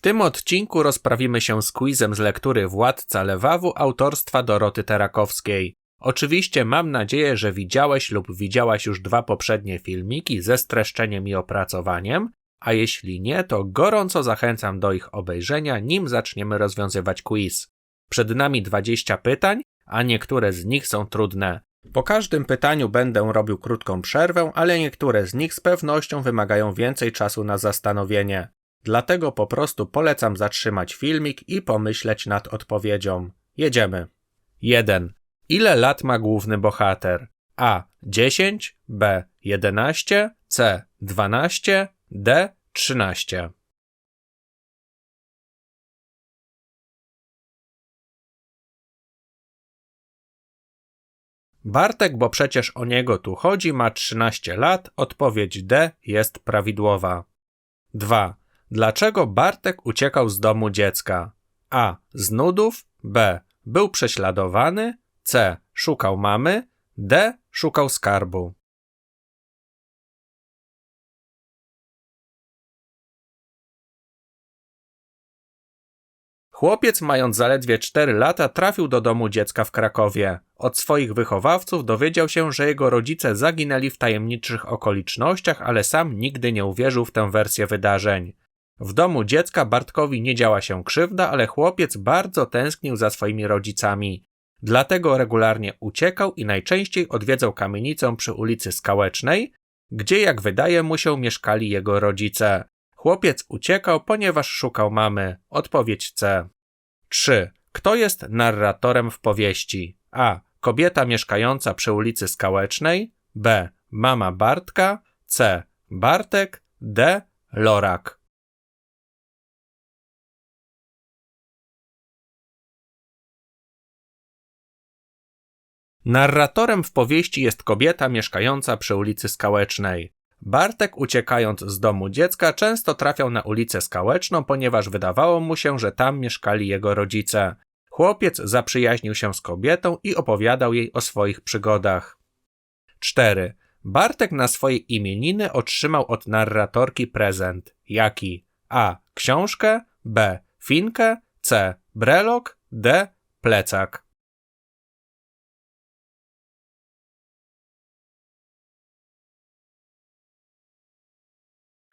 W tym odcinku rozprawimy się z quizem z lektury Władca Lewawu autorstwa Doroty Terakowskiej. Oczywiście mam nadzieję, że widziałeś lub widziałaś już dwa poprzednie filmiki ze streszczeniem i opracowaniem, a jeśli nie, to gorąco zachęcam do ich obejrzenia, nim zaczniemy rozwiązywać quiz. Przed nami 20 pytań, a niektóre z nich są trudne. Po każdym pytaniu będę robił krótką przerwę, ale niektóre z nich z pewnością wymagają więcej czasu na zastanowienie. Dlatego po prostu polecam zatrzymać filmik i pomyśleć nad odpowiedzią. Jedziemy. 1. Ile lat ma główny bohater? A. 10, B. 11, C. 12, D. 13. Bartek, bo przecież o niego tu chodzi, ma 13 lat. Odpowiedź D jest prawidłowa. 2. Dlaczego Bartek uciekał z domu dziecka? A. Z nudów. B. Był prześladowany. C. Szukał mamy. D. Szukał skarbu. Chłopiec, mając zaledwie 4 lata, trafił do domu dziecka w Krakowie. Od swoich wychowawców dowiedział się, że jego rodzice zaginęli w tajemniczych okolicznościach, ale sam nigdy nie uwierzył w tę wersję wydarzeń. W domu dziecka Bartkowi nie działa się krzywda, ale chłopiec bardzo tęsknił za swoimi rodzicami. Dlatego regularnie uciekał i najczęściej odwiedzał kamienicę przy ulicy Skałecznej, gdzie, jak wydaje mu się, mieszkali jego rodzice. Chłopiec uciekał, ponieważ szukał mamy. Odpowiedź C. 3. Kto jest narratorem w powieści? A. Kobieta mieszkająca przy ulicy Skałecznej. B. Mama Bartka. C. Bartek. D. Lorak. Narratorem w powieści jest kobieta mieszkająca przy ulicy Skałecznej. Bartek, uciekając z domu dziecka, często trafiał na ulicę Skałeczną, ponieważ wydawało mu się, że tam mieszkali jego rodzice. Chłopiec zaprzyjaźnił się z kobietą i opowiadał jej o swoich przygodach. 4. Bartek na swoje imieniny otrzymał od narratorki prezent. Jaki? A. Książkę. B. Finkę. C. Brelok. D. Plecak.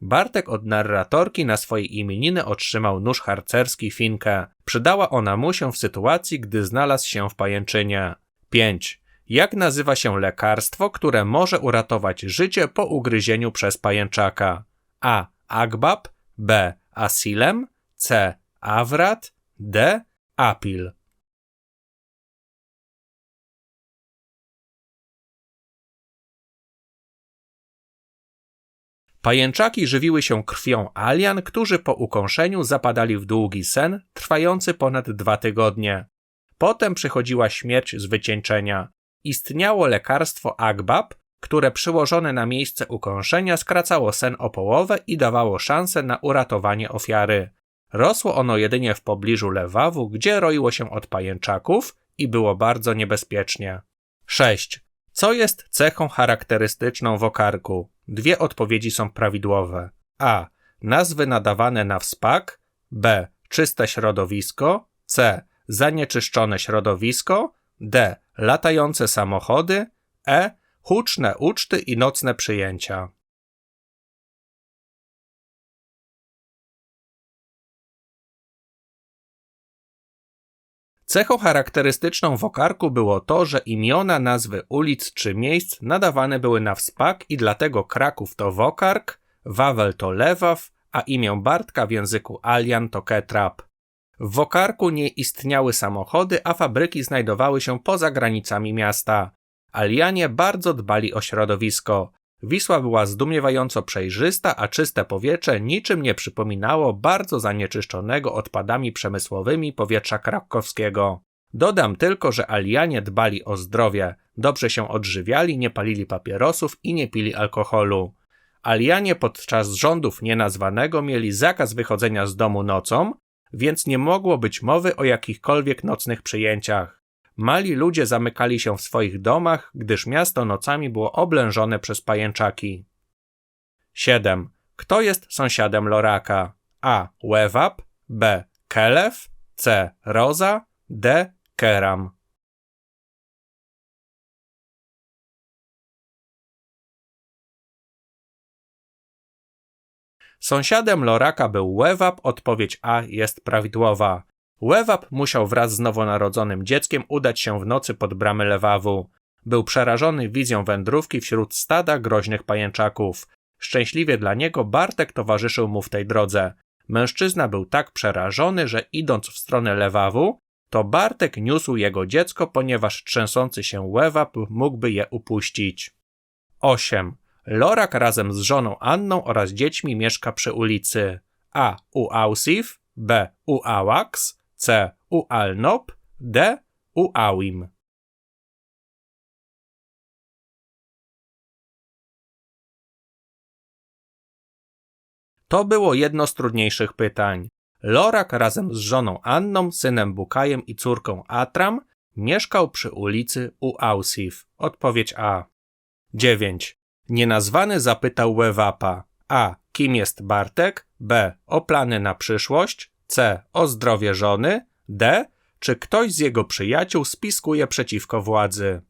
Bartek od narratorki na swoje imieniny otrzymał nóż harcerski Finkę. Przydała ona mu się w sytuacji, gdy znalazł się w pajęczynie. 5. Jak nazywa się lekarstwo, które może uratować życie po ugryzieniu przez pajęczaka? A. Agbab, B. Asilem, C. Awrat, D. Apil. Pajęczaki żywiły się krwią alian, którzy po ukąszeniu zapadali w długi sen, trwający ponad dwa tygodnie. Potem przychodziła śmierć z wycieńczenia. Istniało lekarstwo Agbab, które przyłożone na miejsce ukąszenia skracało sen o połowę i dawało szansę na uratowanie ofiary. Rosło ono jedynie w pobliżu Lewawu, gdzie roiło się od pajęczaków i było bardzo niebezpiecznie. 6. Co jest cechą charakterystyczną wokarku? Dwie odpowiedzi są prawidłowe. A. Nazwy nadawane na wspak. B. Czyste środowisko. C. Zanieczyszczone środowisko. D. Latające samochody. E. Huczne uczty i nocne przyjęcia. Cechą charakterystyczną wokarku było to, że imiona, nazwy ulic czy miejsc nadawane były na wspak i dlatego Kraków to Wokark, Wawel to Lewaw, a imię Bartka w języku Alian to Ketrap. W Wokarku nie istniały samochody, a fabryki znajdowały się poza granicami miasta. Alianie bardzo dbali o środowisko. Wisła była zdumiewająco przejrzysta, a czyste powietrze niczym nie przypominało bardzo zanieczyszczonego odpadami przemysłowymi powietrza krakowskiego. Dodam tylko, że Alianie dbali o zdrowie, dobrze się odżywiali, nie palili papierosów i nie pili alkoholu. Alianie podczas rządów nienazwanego mieli zakaz wychodzenia z domu nocą, więc nie mogło być mowy o jakichkolwiek nocnych przyjęciach. Mali ludzie zamykali się w swoich domach, gdyż miasto nocami było oblężone przez pajęczaki. 7. Kto jest sąsiadem Loraka? A. Łewap, B. Kelew, C. Roza, D. Keram. Sąsiadem Loraka był Łewab, odpowiedź A jest prawidłowa. Łewab musiał wraz z nowonarodzonym dzieckiem udać się w nocy pod bramy Lewawu. Był przerażony wizją wędrówki wśród stada groźnych pajęczaków. Szczęśliwie dla niego Bartek towarzyszył mu w tej drodze. Mężczyzna był tak przerażony, że idąc w stronę Lewawu, to Bartek niósł jego dziecko, ponieważ trzęsący się Łewab mógłby je upuścić. 8. Lorak razem z żoną Anną oraz dziećmi mieszka przy ulicy A. U Ausif, B. U Awax, C. U Alnop, D. U Awim. To było jedno z trudniejszych pytań. Lorak razem z żoną Anną, synem Bukajem i córką Atram mieszkał przy ulicy U Ausif. Odpowiedź A. 9. Nienazwany zapytał Łewapa A. Kim jest Bartek? B. O plany na przyszłość? C. O zdrowie żony? D. Czy ktoś z jego przyjaciół spiskuje przeciwko władzy?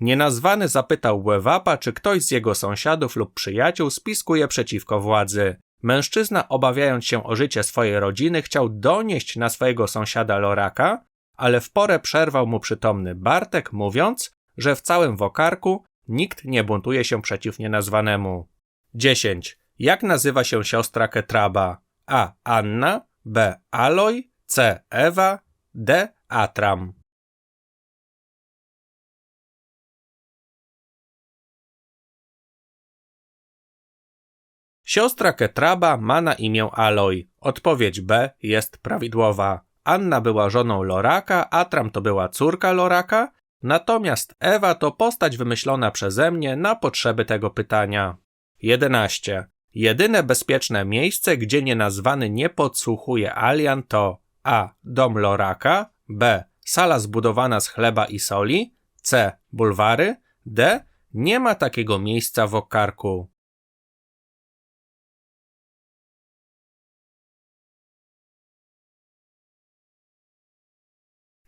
Nienazwany zapytał Łewapa, czy ktoś z jego sąsiadów lub przyjaciół spiskuje przeciwko władzy. Mężczyzna, obawiając się o życie swojej rodziny, chciał donieść na swojego sąsiada Loraka, ale w porę przerwał mu przytomny Bartek, mówiąc, że w całym wokarku nikt nie buntuje się przeciw nienazwanemu. 10. Jak nazywa się siostra Ketraba? A. Anna, B. Aloj, C. Ewa, D. Atram. Siostra Ketraba ma na imię Aloj. Odpowiedź B jest prawidłowa. Anna była żoną Loraka, Atram to była córka Loraka, natomiast Ewa to postać wymyślona przeze mnie na potrzeby tego pytania. 11. Jedyne bezpieczne miejsce, gdzie nienazwany nie podsłuchuje alian to A. Dom Loraka, B. Sala zbudowana z chleba i soli, C. Bulwary, D. Nie ma takiego miejsca w Okarku.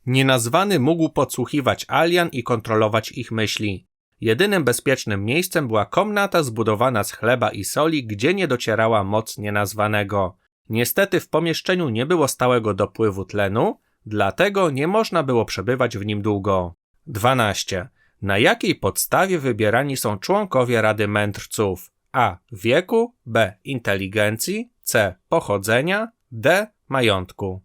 Nienazwany mógł podsłuchiwać alian i kontrolować ich myśli. Jedynym bezpiecznym miejscem była komnata zbudowana z chleba i soli, gdzie nie docierała moc nienazwanego. Niestety w pomieszczeniu nie było stałego dopływu tlenu, dlatego nie można było przebywać w nim długo. 12. Na jakiej podstawie wybierani są członkowie Rady Mędrców? A. Wieku, B. Inteligencji, C. Pochodzenia, D. Majątku.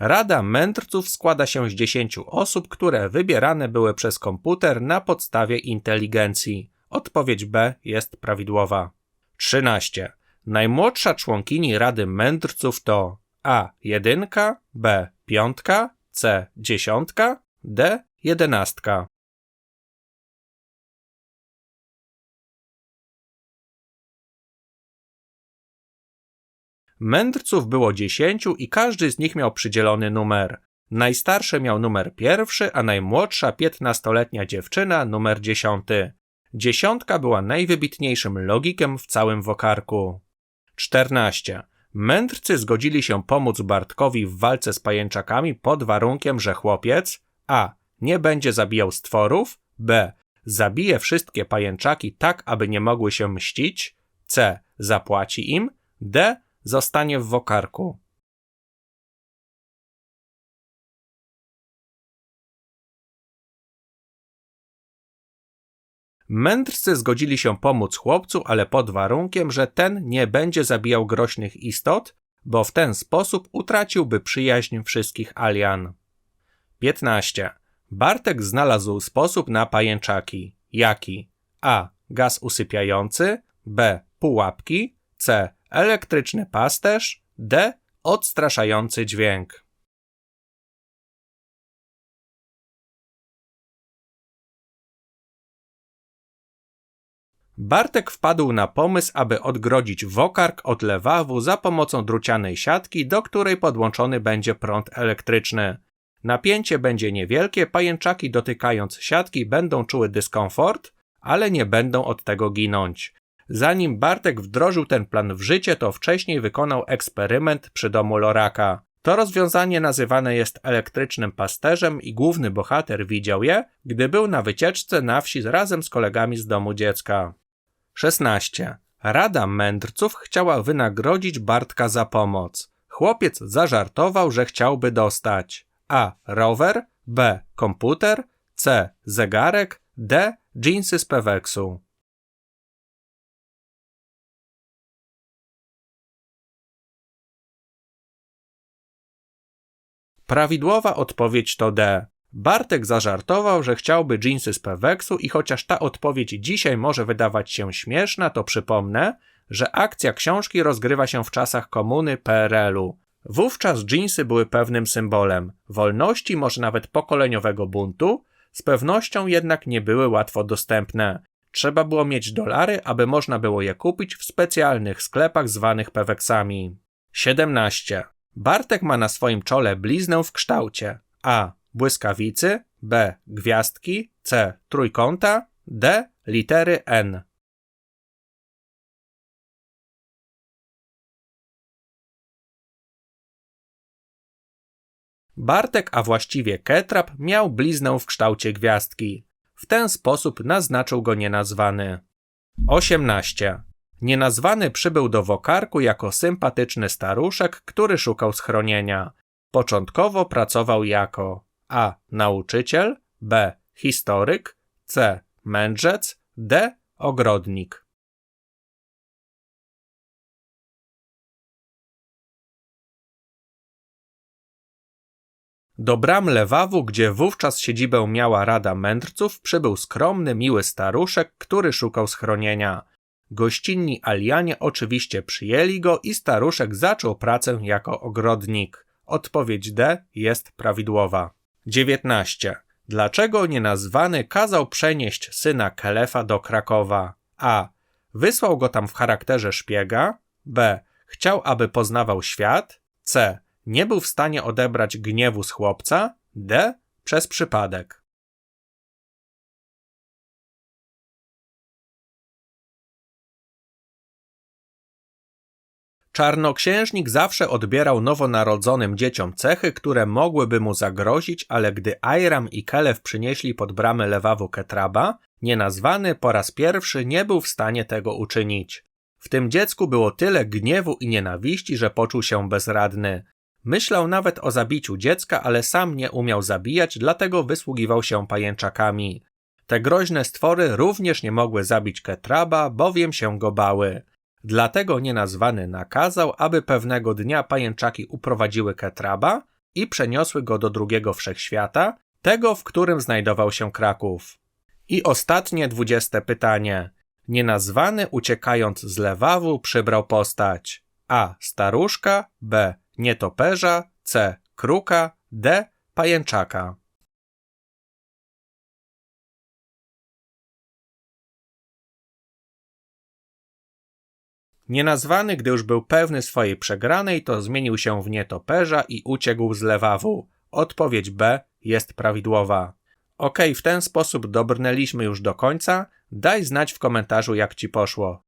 Rada Mędrców składa się z 10 osób, które wybierane były przez komputer na podstawie inteligencji. Odpowiedź B jest prawidłowa. 13. Najmłodsza członkini Rady Mędrców to A. 1, B. 5, C. 10, D. 11. Mędrców było dziesięciu i każdy z nich miał przydzielony numer. Najstarszy miał numer pierwszy, a najmłodsza piętnastoletnia dziewczyna numer dziesiąty. Dziesiątka była najwybitniejszym logikiem w całym wokarku. 14. Mędrcy zgodzili się pomóc Bartkowi w walce z pajęczakami pod warunkiem, że chłopiec a. nie będzie zabijał stworów, b. zabije wszystkie pajęczaki tak, aby nie mogły się mścić, c. zapłaci im, d zostanie w wokarku. Mędrcy zgodzili się pomóc chłopcu, ale pod warunkiem, że ten nie będzie zabijał groźnych istot, bo w ten sposób utraciłby przyjaźń wszystkich alian. 15. Bartek znalazł sposób na pajęczaki. Jaki? A. Gaz usypiający, B. Pułapki, C. Elektryczny pasterz. D. Odstraszający dźwięk. Bartek wpadł na pomysł, aby odgrodzić wokark od lewawu za pomocą drucianej siatki, do której podłączony będzie prąd elektryczny. Napięcie będzie niewielkie, pajęczaki dotykając siatki będą czuły dyskomfort, ale nie będą od tego ginąć. Zanim Bartek wdrożył ten plan w życie, to wcześniej wykonał eksperyment przy domu Loraka. To rozwiązanie nazywane jest elektrycznym pasterzem i główny bohater widział je, gdy był na wycieczce na wsi razem z kolegami z domu dziecka. 16. Rada mędrców chciała wynagrodzić Bartka za pomoc. Chłopiec zażartował, że chciałby dostać A. rower, B. komputer, C. zegarek, D. dżinsy z peweksu. Prawidłowa odpowiedź to D. Bartek zażartował, że chciałby dżinsy z Peweksu i chociaż ta odpowiedź dzisiaj może wydawać się śmieszna, to przypomnę, że akcja książki rozgrywa się w czasach komuny PRL-u. Wówczas dżinsy były pewnym symbolem wolności, może nawet pokoleniowego buntu, z pewnością jednak nie były łatwo dostępne. Trzeba było mieć dolary, aby można było je kupić w specjalnych sklepach zwanych peweksami. 17. Bartek ma na swoim czole bliznę w kształcie A. Błyskawicy, B. Gwiazdki, C. Trójkąta, D. Litery N. Bartek, a właściwie Ketrap, miał bliznę w kształcie gwiazdki. W ten sposób naznaczył go nienazwany. 18. Nienazwany przybył do Wokarku jako sympatyczny staruszek, który szukał schronienia. Początkowo pracował jako a. nauczyciel, b. historyk, c. mędrzec, d. ogrodnik. Do bram Lewawu, gdzie wówczas siedzibę miała Rada Mędrców, przybył skromny, miły staruszek, który szukał schronienia. Gościnni alianie oczywiście przyjęli go i staruszek zaczął pracę jako ogrodnik. Odpowiedź D jest prawidłowa. 19. Dlaczego nienazwany kazał przenieść syna Kelefa do Krakowa? A. Wysłał go tam w charakterze szpiega. B. Chciał, aby poznawał świat. C. Nie był w stanie odebrać gniewu z chłopca. D. Przez przypadek. Czarnoksiężnik zawsze odbierał nowonarodzonym dzieciom cechy, które mogłyby mu zagrozić, ale gdy Airam i Kelef przynieśli pod bramę lewawu Ketraba, nienazwany po raz pierwszy nie był w stanie tego uczynić. W tym dziecku było tyle gniewu i nienawiści, że poczuł się bezradny. Myślał nawet o zabiciu dziecka, ale sam nie umiał zabijać, dlatego wysługiwał się pajęczakami. Te groźne stwory również nie mogły zabić Ketraba, bowiem się go bały. Dlatego nienazwany nakazał, aby pewnego dnia pajęczaki uprowadziły Ketraba i przeniosły go do drugiego wszechświata, tego, w którym znajdował się Kraków. I ostatnie dwudzieste pytanie. Nienazwany uciekając z Lewawu przybrał postać A. Staruszka, B. Nietoperza, C. Kruka, D. Pajęczaka. Nienazwany, gdy już był pewny swojej przegranej, to zmienił się w nietoperza i uciekł z lewawu. Odpowiedź B jest prawidłowa. Ok, w ten sposób dobrnęliśmy już do końca. Daj znać w komentarzu, jak ci poszło.